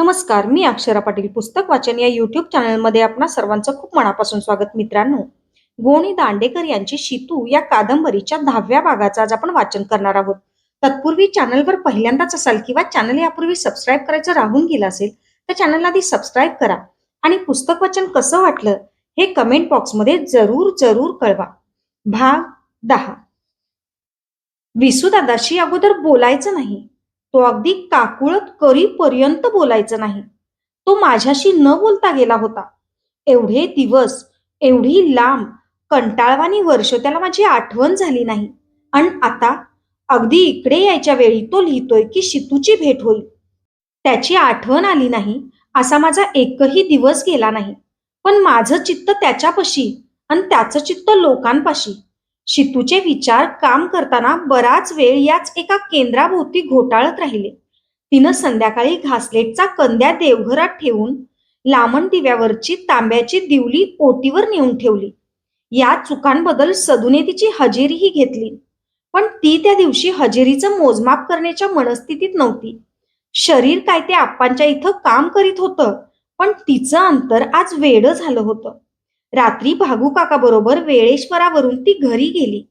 नमस्कार मी अक्षरा पाटील पुस्तक वाचन या युट्यूब चॅनलमध्ये आपणा सर्वांचं खूप मनापासून स्वागत मित्रांनो. गोणी दांडेकर यांची शितू या कादंबरीच्या दहाव्या भागाचं आज आपण वाचन करणार आहोत. तत्पूर्वी चॅनलवर पहिल्यांदाच असाल किंवा चॅनल यापूर्वी सबस्क्राईब करायचं राहून गेलं असेल तर चॅनलला आधी सबस्क्राईब करा आणि पुस्तक वाचन कसं वाटलं हे कमेंट बॉक्समध्ये जरूर जरूर कळवा. भाग दहा. विसुदादाशी अगोदर बोलायचं नाही. तो अगदी काकुळत करीपर्यंत बोलायचं नाही. तो माझ्याशी न बोलता गेला होता. एवढे दिवस एवढी लांब कंटाळवानी वर्ष त्याला माझी आठवण झाली नाही. आणि आता अगदी इकडे यायच्या वेळी तो लिहितोय की शितूची भेट होईल. त्याची आठवण आली नाही असा माझा एकही दिवस गेला नाही. पण माझं चित्त त्याच्यापाशी आणि त्याचं चित्त लोकांपाशी शितूचे विचार काम करताना बराच वेळ याच एका केंद्राभोवती घोटाळत राहिले. तिनं संध्याकाळी घासलेटचा कंद्या देवघरात ठेवून लामण दिव्यावरची तांब्याची दिवली ओटीवर नेऊन ठेवली. या चुकांबद्दल सदुने तिची हजेरीही घेतली. पण ती त्या दिवशी हजेरीचं मोजमाप करण्याच्या मनस्थितीत नव्हती. शरीर काय ते आप्पांच्या इथं काम करीत होतं पण तिचं अंतर आज वेड झालं होतं. रात्री भागू काका बरोबर वेळेश्वरावरून ती घरी गेली.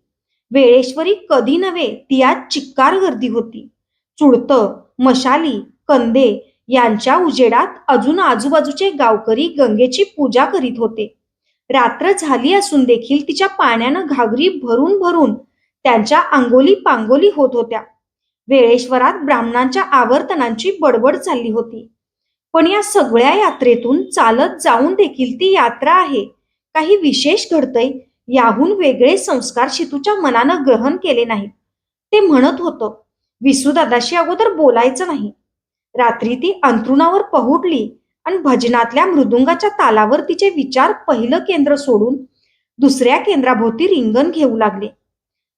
वेळेश्वरी कधी नव्हे ती आज चिक्कार गर्दी होती. चुडत मशाली कंदे यांच्या उजेडात अजून आजूबाजूचे गावकरी गंगेची पूजा करीत होते. रात्र झाली असून देखील तिच्या पाण्यानं घागरी भरून भरून त्यांच्या अंगोली पांगोली होत होत्या. वेळेश्वरात ब्राह्मणांच्या आवर्तनांची बडबड चालली होती. पण या सगळ्या यात्रेतून चालत जाऊन देखील ती यात्रा आहे. काही विशेष घडतंय याहून वेगळे संस्कार शितूच्या मनानं ग्रहण केले नाहीत. ते म्हणत होतं विसूदादाशी अगोदर बोलायचं नाही. रात्री ती अंथरुणावर पहुडली आणि भजनातल्या मृदुंगाच्या तालावर तिचे विचार पहिलं केंद्र सोडून दुसऱ्या केंद्राभोवती रिंगण घेऊ लागले.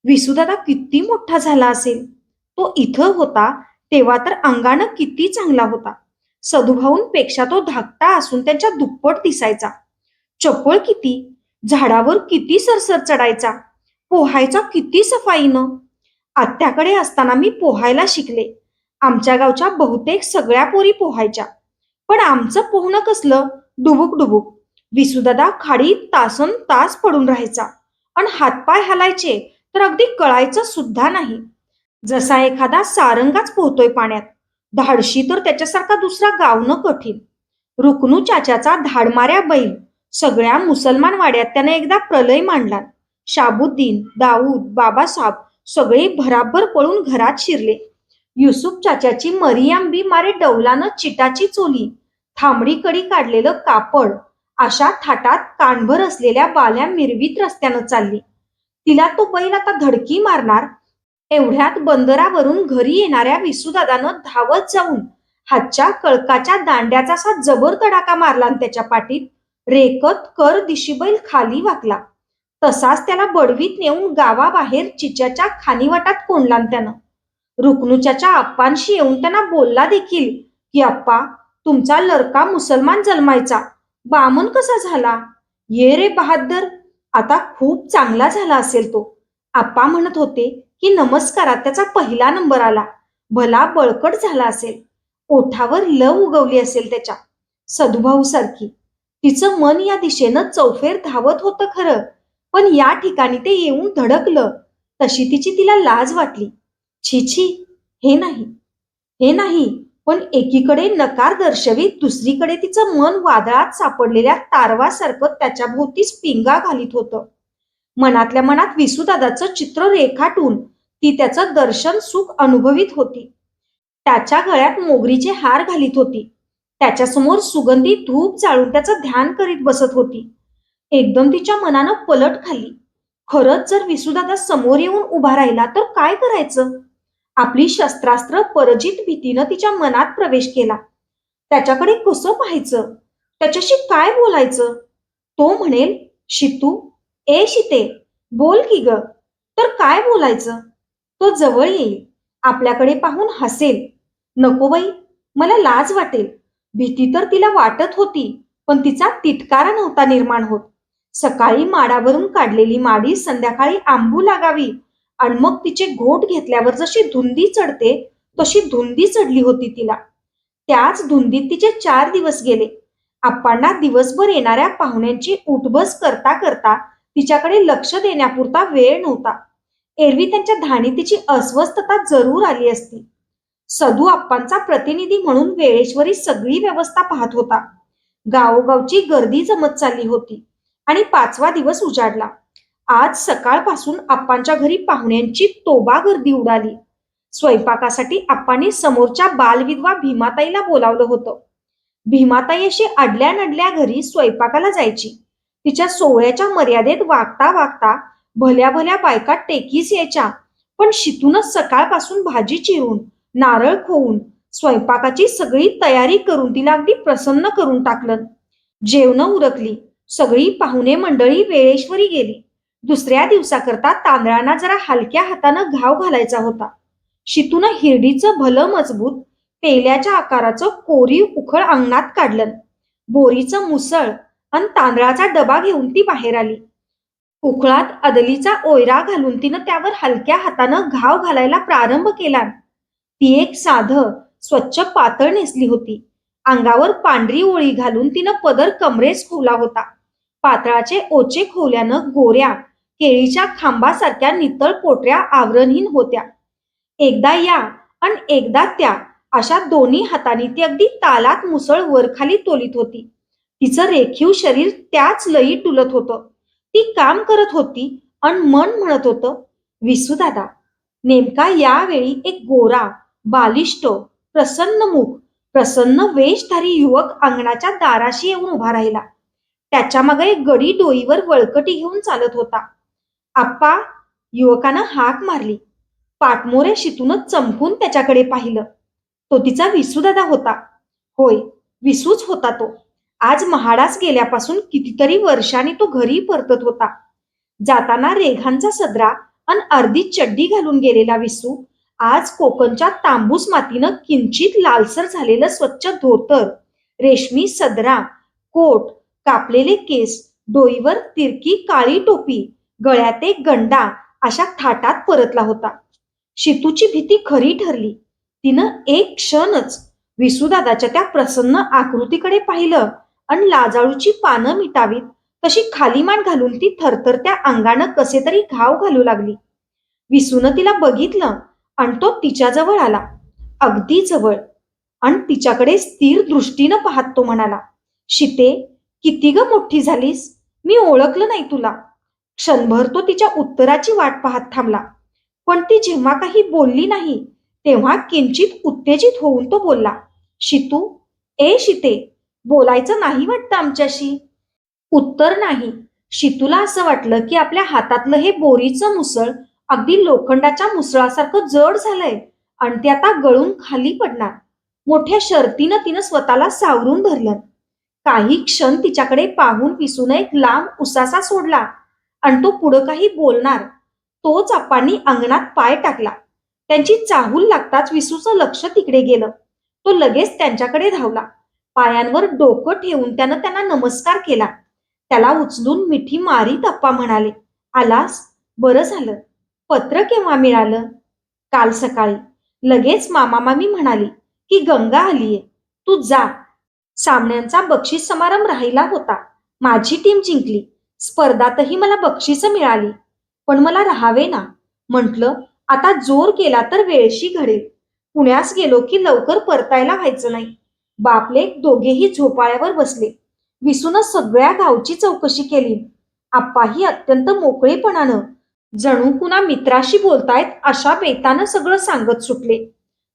विसूदादा किती मोठा झाला असेल. तो इथं होता तेव्हा तर अंगानं किती चांगला होता. सदुभाऊंपेक्षा तो धाकटा असून त्यांच्या दुप्पट दिसायचा. चपळ किती झाडावर किती सरसर चढायचा पोहायचा किती सफाईनं? आत्याकडे असताना मी पोहायला शिकले. आमच्या गावच्या बहुतेक सगळ्या पोरी पोहायच्या. पण आमचं पोहणं कसलं? डुबुक डुबुक. विसुदादा खाडी तासन तास पडून राहायचा. आणि हातपाय हलायचे तर अगदी कळायचं सुद्धा नाही. जसा एखादा सारंगाच पोहतोय पाण्यात. धाडशी तर त्याच्यासारखा दुसरा गावनं कठीण. रुकनू चाच्याचा धाडमाऱ्या बैल. सगळ्या मुसलमान वाड्यात त्याने एकदा प्रलय मांडला. शाबुद्दीन दाऊद बाबासाहेब सगळे भराभर पळून घरात शिरले. युसुफ चाच्याची मरियाम बी मारे डौलानं चिटाची चोली थांबडी कडी काढलेलं कापड अशा थाटात कानभर असलेल्या बाल्या मिरवीत रस्त्यानं चालली. तिला तो बैल आता धडकी मारणार एवढ्यात बंदरावरून घरी येणाऱ्या विसुदादानं धावत जाऊन हातच्या कळकाच्या दांड्याचा असा जबर तडाका मारला आणि त्याच्या पाठीत रेकत कर दिशीबैल खाली वाकला. तसाच त्याला बडवीत नेऊन गावाबाहेर चिच्याच्या खानीवाटात कोंडला त्यानं. रुक्णूच्याच्या आप्पांशी येऊन त्यांना बोलला देखील की अप्पा तुमचा लडका मुसलमान जन्मायचा. बामन कसा झाला? ये रे बहादर आता खूप चांगला झाला असेल तो. आप्पा म्हणत होते की नमस्कारात त्याचा पहिला नंबर आला. भला बळकट झाला असेल. ओठावर लव उगवली असेल त्याच्या. सदुभाऊ सारखी. तिचं मन या दिशेनं चौफेर धावत होतं खरं. पण या ठिकाणी ते येऊन धडकलं. तशी तिची तिला लाज वाटली. छी छी हे नाही. हे नाही पण एकीकडे नकार दर्शवीत दुसरीकडे तिचं मन वादळात सापडलेल्या तारवासारखं त्याच्या भोवतीच पिंगा घालीत होतं. मनातल्या मनात विसुदादाचं चित्र रेखाटून ती त्याचं दर्शन सुख अनुभवित होती. त्याच्या गळ्यात मोगरीचे हार घालीत होती. त्याच्यासमोर सुगंधी धूप जाळून त्याचं ध्यान करीत बसत होती. एकदम तिच्या मनानं पलट खाल्ली. खरंच जर विसुदादा समोर येऊन उभा राहिला तर काय करायचं? आपली शस्त्रास्त्र परजित भीतीनं तिच्या मनात प्रवेश केला. त्याच्याकडे कसं पाहायचं? त्याच्याशी काय बोलायचं? तो म्हणेल शितू ए शिते बोल की ग. तर काय बोलायचं? तो जवळ येईल आपल्याकडे पाहून हसेल. नको बाई मला लाज वाटेल. भीती तर तिला वाटत होती पण तिचा तिटकारा नव्हता निर्माण होत. सकाळी माडावरून काढलेली माडी संध्याकाळी आंबू लागावी आणि मग तिचे घोट घेतल्यावर जशी धुंदी चढते तशी धुंदी चढली होती तिला. त्याच धुंदीत तिचे चार दिवस गेले. आप्पांना दिवसभर येणाऱ्या पाहुण्यांची उठबस करता करता तिच्याकडे लक्ष देण्यापुरता वेळ नव्हता. एरवी त्यांच्या धाणी तिची अस्वस्थता जरूर आली असती. सधू आप्पांचा प्रतिनिधी म्हणून वेळेश्वरी सगळी व्यवस्था पाहत होता. गावोगावची गर्दी जमत चालली होती आणि पाचवा दिवस उजाडला. आज सकाळपासून आप्पांच्या घरी पाहुण्यांची तोबा गर्दी उडाली. स्वयंपाकासाठी आप्पांनी समोरच्या बालविधवा भीमाताईला बोलावलं होतं. भीमाताई अशी अडल्या नडल्या घरी स्वयंपाकाला जायची. तिच्या सोहळ्याच्या मर्यादेत वागता वागता भल्या भल्या बायका टेकीस यायच्या पण शितूनच सकाळपासून भाजी चिरून नारळ खोवून स्वयंपाकाची सगळी तयारी करून तिला अगदी प्रसन्न करून टाकलं. जेवण उरकली. सगळी पाहुणे मंडळी वेळेश्वरी गेली. दुसऱ्या दिवसाकरता तांदळांना जरा हलक्या हातानं घाव घालायचा होता. शितून हिरडीचं भलं मजबूत पेल्याच्या आकाराचं कोरीव उखळ अंगणात काढलं. बोरीचं मुसळ आणि तांदळाचा डबा घेऊन ती बाहेर आली. उखळात अदलीचा ओयरा घालून तिनं त्यावर हलक्या हातानं घाव घालायला प्रारंभ केला. ती एक साध स्वच्छ पातळ नेसली होती. अंगावर पांढरी ओळी घालून तिनं पदर कमरेस खोवला होता. पातळाचे ओचे खोवल्यानं गोऱ्या केळीच्या खांबासारख्या नितळ पोटऱ्या आवरणहीन होत्या. एकदा या आणि एकदा त्या अशा दोन्ही हातांनी ती अगदी तालात मुसळ वरखाली तोलीत होती. तिचं रेखीव शरीर त्याच लई टुलत होतं. ती काम करत होती आणि मन म्हणत होतं विसू दादा नेमका यावेळी एक गोरा बालिष्ट प्रसन्न मुख प्रसन्न वेशधारी युवक अंगणाच्या दाराशी येऊन उभा राहिला. त्याच्यामागे एक गडी डोईवर वळकटी घेऊन चालत होता. आप्पा युवकानं हाक मारली. पाठमोऱ्या शितूनच चमकून त्याच्याकडे पाहिलं. तो तिचा विसूदादा होता. होय विसूच होता तो. आज महाडास गेल्यापासून कितीतरी वर्षांनी तो घरी परतत होता. जाताना रेघांचा सदरा आणि अर्धी चड्डी घालून गेलेला विसू आज कोकणच्या तांबूस मातीनं किंचित लालसर झालेलं स्वच्छ धोतर रेशमी सदरा कोट कापलेले केस डोईवर तिरकी काळी टोपी गळ्यात एक गंडा अशा थाटात परतला होता. शितूची भीती खरी ठरली. तिनं एक क्षणच विसुदादाच्या त्या प्रसन्न आकृतीकडे पाहिलं आणि लाजाळूची पानं मिटावीत तशी खालीमान घालून ती थरथरत्या अंगानं कसे तरी घाव घालू लागली. विसूनं तिला बघितलं आणि तो तिच्याजवळ आला. अगदी जवळ. आणि तिच्याकडे स्थिर दृष्टीनं पाहत तो म्हणाला शिते किती ग मोठी झालीस? मी ओळखलं नाही तुला. क्षणभर तो तिच्या उत्तराची वाट पाहत थांबला. पण ती जेव्हा काही बोलली नाही तेव्हा किंचित उत्तेजित होऊन तो बोलला शितू ए शिते बोलायचं नाही वाटतं आमच्याशी? उत्तर नाही. शितूला असं वाटलं की आपल्या हातातलं हे बोरीचं मुसळ अगदी लोखंडाच्या मुसळासारखं जड झालंय. आणि ते आता गळून खाली पडणार. मोठ्या शर्तीनं तिनं स्वतःला सावरून धरलं. काही क्षण तिच्याकडे पाहून पिसून एक लांब उसासा सोडला. आणि तो पुढं काही बोलणार. तोच आपांनी अंगणात पाय टाकला. त्यांची चाहूल लागताच विसूचं लक्ष तिकडे गेलं. तो लगेच त्यांच्याकडे धावला. पायांवर डोकं ठेवून त्यानं त्यांना नमस्कार केला. त्याला उचलून मिठी मारीत अप्पा म्हणाले आलास? बरं झालं. पत्र केव्हा मिळालं? काल सकाळी. लगेच मामा मामी म्हणाली की गंगा आलीये. तू जा. सामन्यांचा बक्षीस समारंभ राहिला होता. माझी टीम जिंकली. स्पर्धातही मला बक्षीस मिळाली. पण मला राहावे ना. म्हटलं आता जोर केला तर वेळशी घडेल. पुण्यास गेलो की लवकर परतायला व्हायचं नाही. बापले दोघेही झोपाळ्यावर बसले. विसूनच सगळ्या गावची चौकशी केली. आप्पाही अत्यंत मोकळेपणानं जणू कुणा मित्राशी बोलतायत अशा बेतानं सगळं सांगत सुटले.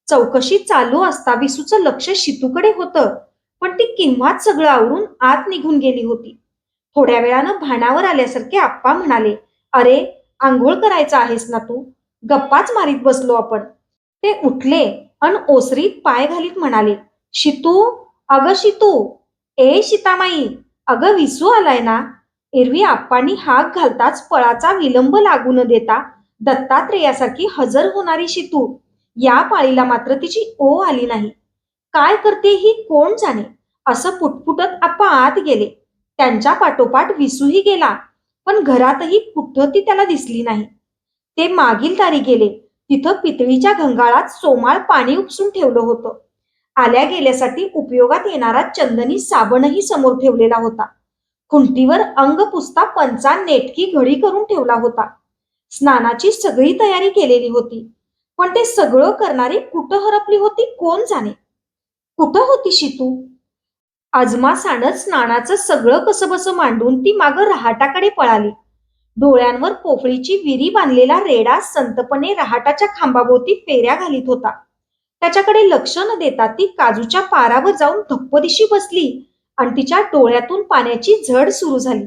चौकशी चालू असता विसूचं लक्ष शितूकडे होतं पण ती किंवाच सगळं आवरून आत निघून गेली होती. थोड्या वेळानं भानावर आल्यासारखे आप्पा म्हणाले अरे आंघोळ करायचं आहेस ना तू? गप्पाच मारीत बसलो आपण. ते उठले अन ओसरीत पाय घालीत म्हणाले शितू अगं शितू ए शितामाई अगं विसू आलाय ना? एरवी आप्पांनी हाक घालताच पळाचा विलंब लागू न देता दत्तात्रेयासारखी हजर होणारी शितू या पाळीला मात्र तिची ओ आली नाही. काय करते ही कोण जाणे? असं पुटपुटत आप्पा आत गेले. त्यांच्या पाठोपाठ विसूही गेला पण घरातही कुठं ती त्याला दिसली नाही. ते मागील दारी गेले. तिथं पितळीच्या घंगाळात सोमाळ पाणी उपसून ठेवलं होतं. आल्या गेल्यासाठी उपयोगात येणारा चंदनी साबणही समोर ठेवलेला होता. खुंटीवर अंग पुसता पंचा नेटकी घडी करून ठेवला होता. स्नानाची सगळी तयारी केलेली होती. पण ते सगळं करणारी कुठं हरपली होती कोण जाणे? कुठं होती शितू? आजमा सांडत स्नानाचं सगळं कसं मांडून ती मागं रहाटाकडे पळाली. डोळ्यांवर पोफळीची विरी बांधलेला रेडा संतपणे रहाटाच्या खांबाभोवती फेऱ्या घालीत होता. त्याच्याकडे लक्ष न देता ती काजूच्या पारावर जाऊन धप्पदिशी बसली. आणि तिच्या डोळ्यातून पाण्याची झड सुरू झाली.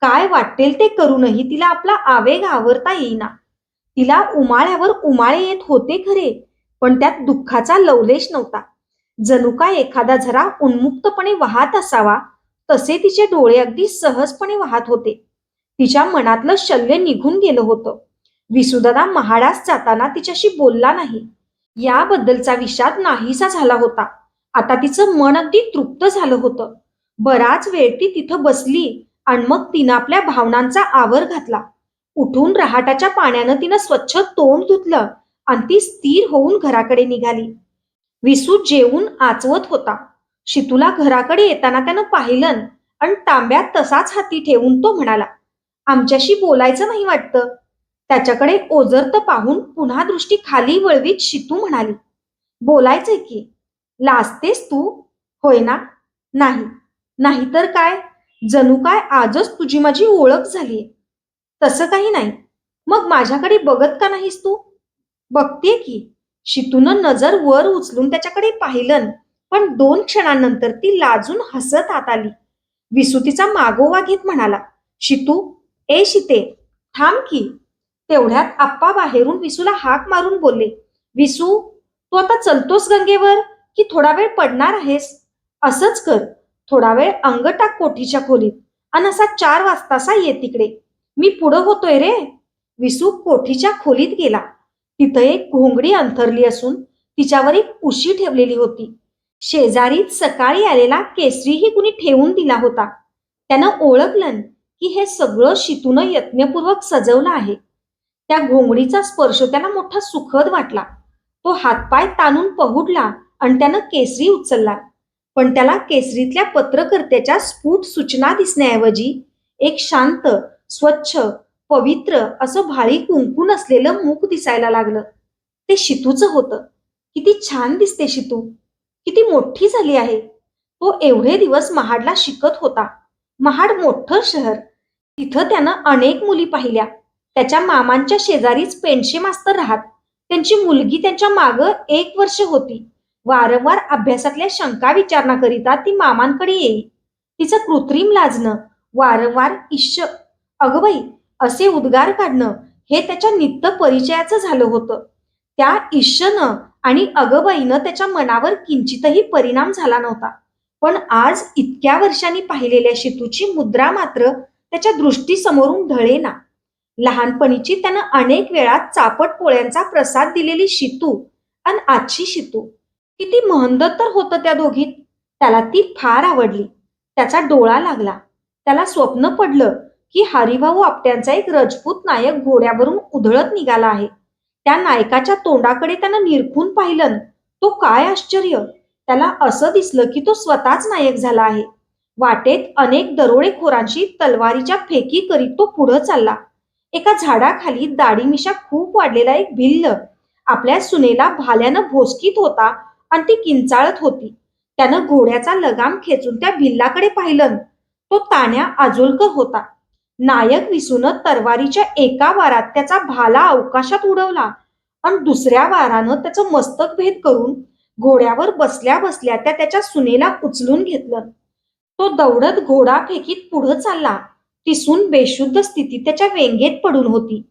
काय वाटेल ते करूनही तिला आपला आवेग आवरता येईना. तिला उमाळ्यावर उमाळे येत होते खरे पण त्यात दुःखाचा लवलेश नव्हता. जणू काय एखादा झरा उन्मुक्तपणे वाहत असावा तसे तिचे डोळे अगदी सहजपणे वाहत होते. तिच्या मनातलं शल्य निघून गेलं होतं. विसुदादा महाडास जाताना तिच्याशी बोलला नाही. याबद्दलचा विषाद नाहीसा झाला होता. आता तिचं मन अगदी तृप्त झालं होतं. बराच वेळ ती तिथं बसली आणि मग तिनं आपल्या भावनांचा आवर घातला. उठून रहाटाच्या पाण्यानं तिनं स्वच्छ तोंड धुतलं आणि ती स्थिर होऊन घराकडे निघाली. विसू जेवून आचवत होता. शितूला घराकडे येताना त्यानं पाहिलं आणि तांब्यात तसाच हाती ठेवून तो म्हणाला आमच्याशी बोलायचं नाही वाटतं. त्याच्याकडे ओझरत पाहून पुन्हा दृष्टी खाली वळवीत शितू म्हणाली बोलायचंय की लाजतेस तू? होय ना? नाही. नाहीतर काय? जणू काय आजच तुझी माझी ओळख झालीये. तसं काही नाही. मग माझ्याकडे बघत का नाहीस तू? बघते की. शितून नजर वर उचलून त्याच्याकडे पाहिलं पण दोन क्षणांनंतर ती लाजून हसत आत आली. विसू तिचा मागोवा घेत म्हणाला शितू ए शिते थांब की. तेवढ्यात आप्पा बाहेरून विसूला हाक मारून बोलले विसू तू आता चलतोस गंगेवर? की थोडा वेळ पडणार आहेस? असंच कर. थोडा वेळ अंग टाक कोठीच्या खोलीत. आणि असा चार वाजतासा ये तिकडे. मी पुढं होतोय रे. विसू कोठीच्या खोलीत गेला. तिथं एक घोंगडी अंथरली असून तिच्यावर एक उशी ठेवलेली होती. शेजारीत सकाळी आलेला केसरीही कुणी ठेवून दिला होता. त्यानं ओळखलं की हे सगळं शितून यत्नपूर्वक सजवलं आहे. त्या घोंगडीचा स्पर्श त्याला मोठा सुखद वाटला. तो हातपाय ताणून पहुडला. आणि त्यानं केसरी उचलला. पण त्याला केसरीतल्या पत्रकर्त्याच्या स्फुट सूचना दिसण्याऐवजी एक शांत स्वच्छ पवित्र असं भाळी कुंकून असलेलं मुख दिसायला लागलं. ते शितूचं होतं. किती छान दिसते शितू. किती मोठी झाली आहे. तो एवढे दिवस महाडला शिकत होता. महाड मोठं शहर. तिथं त्यानं अनेक मुली पाहिल्या. त्याच्या मामांच्या शेजारीच पेन्शे मास्तर राहत. त्यांची मुलगी त्यांच्या मागं एक वर्ष होती. वारंवार अभ्यासातल्या शंका विचारण्याकरिता ती मामांकडे येई. तिचं कृत्रिम लाजणं वारंवार इश्य अगबाई असे उद्गार काढणं हे त्याच्या नित्य परिचयाचं झालं होतं. त्या ईश्यनं आणि अगबाईनं त्याच्या मनावर किंचितही परिणाम झाला नव्हता. पण आज इतक्या वर्षांनी पाहिलेल्या शितूची मुद्रा मात्र त्याच्या दृष्टीसमोरून ढळेना. लहानपणीची त्यानं अनेक वेळा चापट पोळ्यांचा प्रसाद दिलेली शितू आणि आजची शितू. किती महंद तर होतं त्या दोघीत. त्याला ती फार आवडली. त्याचा डोळा लागला. त्याला स्वप्न पडलं की हरिभाऊ आपट्यांचा एक रजपूत नायक घोड्यावरून उधळत निघाला आहे. त्या नायकाच्या तोंडाकडे त्यानं निरखून पाहिलं तो काय आश्चर्य. त्याला असं दिसलं की तो स्वतःच नायक झाला आहे. वाटेत अनेक दरोडेखोरांशी तलवारीच्या फेकी करीत तो पुढं चालला. एका झाडाखाली दाढीमिशा खूप वाढलेला एक भिल्ल. आपल्या सुनेला भाल्यानं भोसकीत होता. आणि ती किंचाळत होती. त्यानं घोड्याचा लगाम खेचून त्या भिल्लाकडे पाहिलं. तो ताण्या आजोलकर होता. नायक विसून तरवारीच्या एका वारात त्याचा भाला अवकाशात उडवला आणि दुसऱ्या वारानं त्याचं मस्तक भेद करून घोड्यावर बसल्या बसल्या त्या त्याच्या सुनेला उचलून घेतलं. तो दौडत घोडा फेकीत पुढं चालला. ती सून बेशुद्ध स्थितीत त्याच्या वेंगेत पडून होती.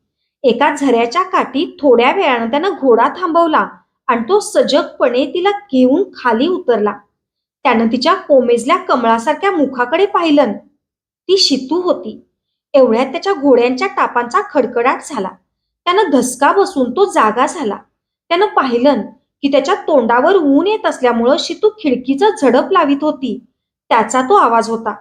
एका झऱ्याच्या काठी थोड्या वेळानं त्यानं घोडा थांबवला. आणि तो सजगपणे तिला घेऊन खाली उतरला. त्यानं तिच्या कोमेजल्या कमळासारख्या मुखाकडे पाहिलं. ती शितू होती. एवढ्यात त्याच्या घोड्यांच्या टापांचा खडखडाट झाला. त्यानं धसका बसून तो जागा झाला. त्यानं पाहिलं की त्याच्या तोंडावर ऊन येत असल्यामुळं शितू खिडकीचं झडप लावित होती. त्याचा तो आवाज होता.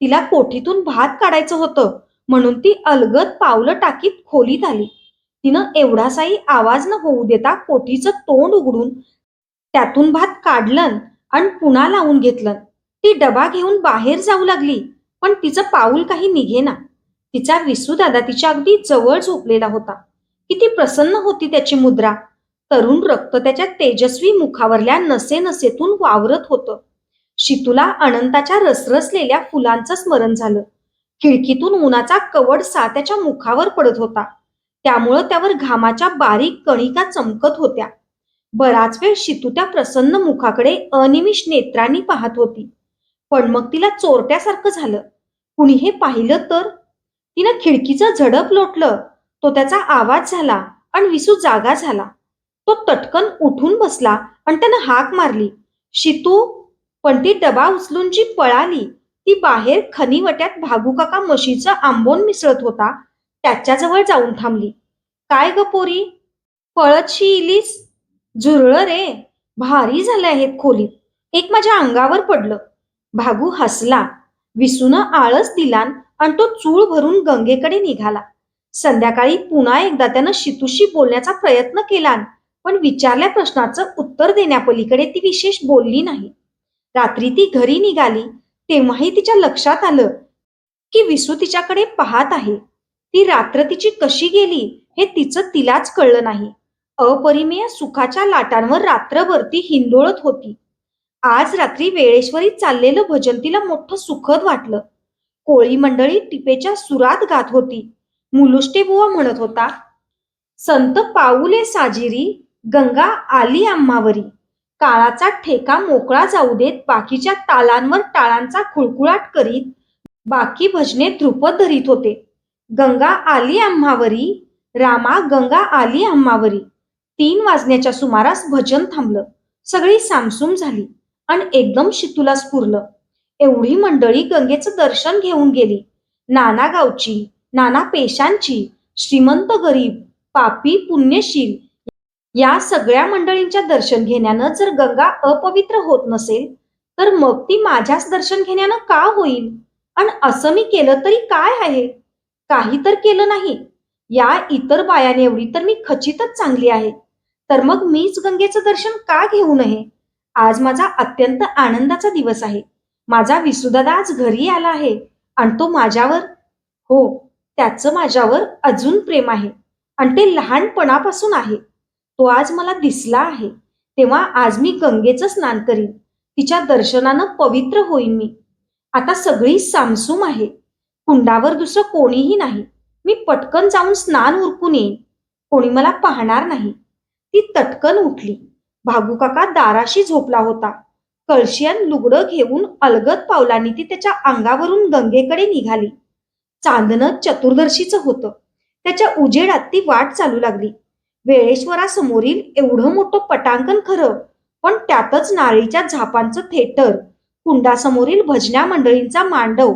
तिला कोठीतून भात काढायचं होतं म्हणून ती अलगद पावलं टाकीत खोलीत आली. तिनं एवढासाही आवाज न होऊ देता कोठीचं तोंड उघडून त्यातून भात काढलं आणि पुन्हा लावून घेतलं ती डबा घेऊन बाहेर जाऊ लागली पण तिचं पाऊल काही निघेना. तिचा विसू दादा तिच्या अगदी जवळ झोपलेला होता. किती प्रसन्न होती त्याची मुद्रा. तरुण रक्त त्याच्या तेजस्वी मुखावरल्या नसे नसेतून वावरत होतं. शितूला अनंताच्या रसरसलेल्या फुलांचं स्मरण झालं. खिडकीतून उन्हाचा कवडसा त्याच्या मुखावर पडत होता. त्यामुळं त्यावर घामाच्या बारीक कणिका चमकत होत्या. बराच वेळ शितू त्या प्रसन्न मुखाकडे अनिमिष नेत्रांनी पाहत होती. पण मग तिला चोरट्यासारखं झालं. कुणी हे पाहिलं तर? तिनं खिडकीचं झडप लोटलं. तो त्याचा आवाज झाला आणि विसू जागा झाला. तो तटकन उठून बसला आणि त्यानं हाक मारली. शितू पण ती डबा उचलून जी पळाली ती बाहेर खनिवट्यात भागू काका म्हशीचं आंबोन मिसळत होता. त्याच्याजवळ जाऊन थांबली. काय ग पोरी? पळतशी इलीस झुरळ रे. भारी झालं आहेत खोलीत. एक माझ्या अंगावर पडलं. भागू हसला. विसूनं आळस दिलान आणि तो चूळ भरून गंगेकडे निघाला. संध्याकाळी पुन्हा एकदा त्यानं शितूशी बोलण्याचा प्रयत्न केला पण विचारल्या प्रश्नाचं उत्तर देण्यापलीकडे ती विशेष बोलली नाही. रात्री ती घरी निघाली. तेव्हाही तिच्या लक्षात आलं की विसू तिच्याकडे पाहत आहे. ती रात्र तिची कशी गेली हे तिचं तिलाच कळलं नाही. अपरिमेय सुखाच्या लाटांवर रात्रभर ती हिंदोळत होती. आज रात्री वेळेश्वरी चाललेलं भजन तिला मोठं सुखद वाटलं. कोळी मंडळी टिपेच्या सुरात गात होती. मुलुष्टे बुवा म्हणत होता संत पाऊले साजिरी गंगा आली आम्हावरी. काळाचा ठेका मोकळा जाऊ देत बाकीच्या तालांवर टाळांचा खुळखुळाट करीत बाकी भजने ध्रुपद धरीत होते. गंगा आली आम्हावरी रामा गंगा आली आम्हावरी. तीन वाजण्याच्या सुमारास भजन थांबलं. सगळी सामसूम झाली आणि एकदम शितूला स्फुरलं एवढी मंडळी गंगेचं दर्शन घेऊन गेली. नाना गावची नाना पेशांची श्रीमंत गरीब पापी पुण्यशील या सगळ्या मंडळींच्या दर्शन घेण्यानं जर गंगा अपवित्र होत नसेल तर मग ती माझ्याच दर्शन घेण्यानं का होईल? आणि असं मी केलं तरी काय आहे? काही तर केलं नाही. या इतर बायाने एवढी तर मी खचितच चांगली आहे. तर मग मीच गंगेचं दर्शन का घेऊ नये? आज माझा अत्यंत आनंदाचा दिवस आहे. माझा विसुदादा आज घरी आला आहे आणि तो माझ्यावर हो त्याचं माझ्यावर अजून प्रेम आहे आणि ते लहानपणापासून आहे. तो आज मला दिसला आहे. तेव्हा आज मी गंगेचं स्नान करीन. तिच्या दर्शनानं पवित्र होईन मी. आता सगळी सामसूम आहे. कुंडावर दुसरं कोणीही नाही. मी पटकन जाऊन स्नान उरकून येईन. कोणी मला पाहणार नाही. ती तटकन उठली. भागू काका दाराशी झोपला होता. कळशियान लुगडं घेऊन अलगद पावलांनी ती त्याच्या अंगावरून गंगेकडे निघाली. चांदणं चतुर्दर्शीचं होतं. त्याच्या उजेडात ती वाट चालू लागली. वेळेश्वरासमोरील एवढं मोठं पटांकन खरं पण त्यातच नारळीच्या झापांचं थेटर कुंडासमोरील भजन्या मंडळींचा मांडव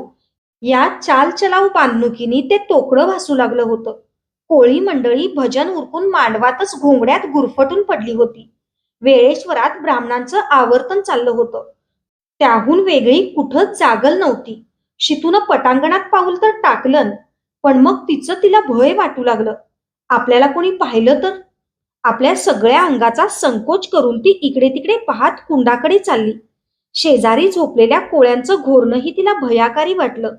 या चालचलाऊ बांधणुकीने ते तोकडं भासू लागलं होतं. कोळी मंडळी भजन उरकून मांडवातच घोंगड्यात गुरफटून पडली होती. वेळेश्वरात ब्राह्मणांचं आवर्तन चाललं होतं. त्याहून वेगळी कुठंच जागल नव्हती. शितून पटांगणात पाऊल तर टाकलं पण मग तिचं तिला भय वाटू लागलं. आपल्याला कोणी पाहिलं तर? आपल्या सगळ्या अंगाचा संकोच करून ती इकडे तिकडे पाहत कुंडाकडे चालली. शेजारी झोपलेल्या कोळ्यांचं घोरणंही तिला भयाकारी वाटलं.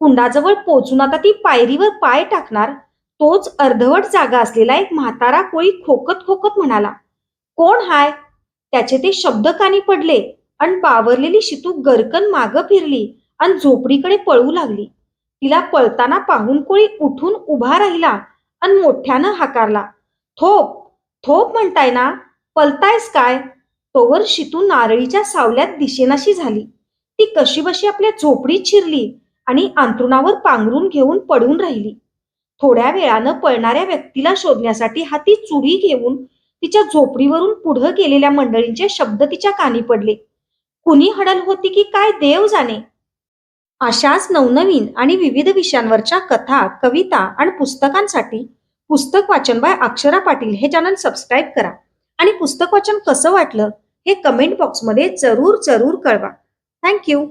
कुंडाजवळ पोचून आता ती पायरीवर पाय टाकणार. तोच अर्धवट जागा असलेला एक म्हातारा कोळी खोकत खोकत म्हणाला कोण हाय? त्याचे ते शब्द कानी पडले आणि बावरलेली शितू गरकन माग फिरली आणि झोपडीकडे पळू लागली. तिला पळताना पाहून कोळी उठून उभा राहिला आणि मोठ्यानं हाकारला थोप थोप म्हणताय ना पलतायस काय? तोवर शितू नारळीच्या सावल्यात दिशेनाशी झाली. ती कशीबशी आपल्या झोपडीत शिरली आणि अंथरुणावर पांघरून घेऊन पडून राहिली. थोड्या वेळानं पळणाऱ्या व्यक्तीला शोधण्यासाठी हाती चुडी घेऊन तिच्या झोपडीवरून पुढं गेलेल्या मंडळींचे शब्द तिच्या कानी पडले. कुणी हडल होती की काय देव जाणे? अशाच नवनवीन आणि विविध विषयांवरच्या कथा कविता आणि पुस्तकांसाठी पुस्तक वाचन बाय अक्षरा पाटील हे चॅनल सबस्क्राईब करा. आणि पुस्तक वाचन कसं वाटलं हे कमेंट बॉक्समध्ये जरूर जरूर कळवा. थँक्यू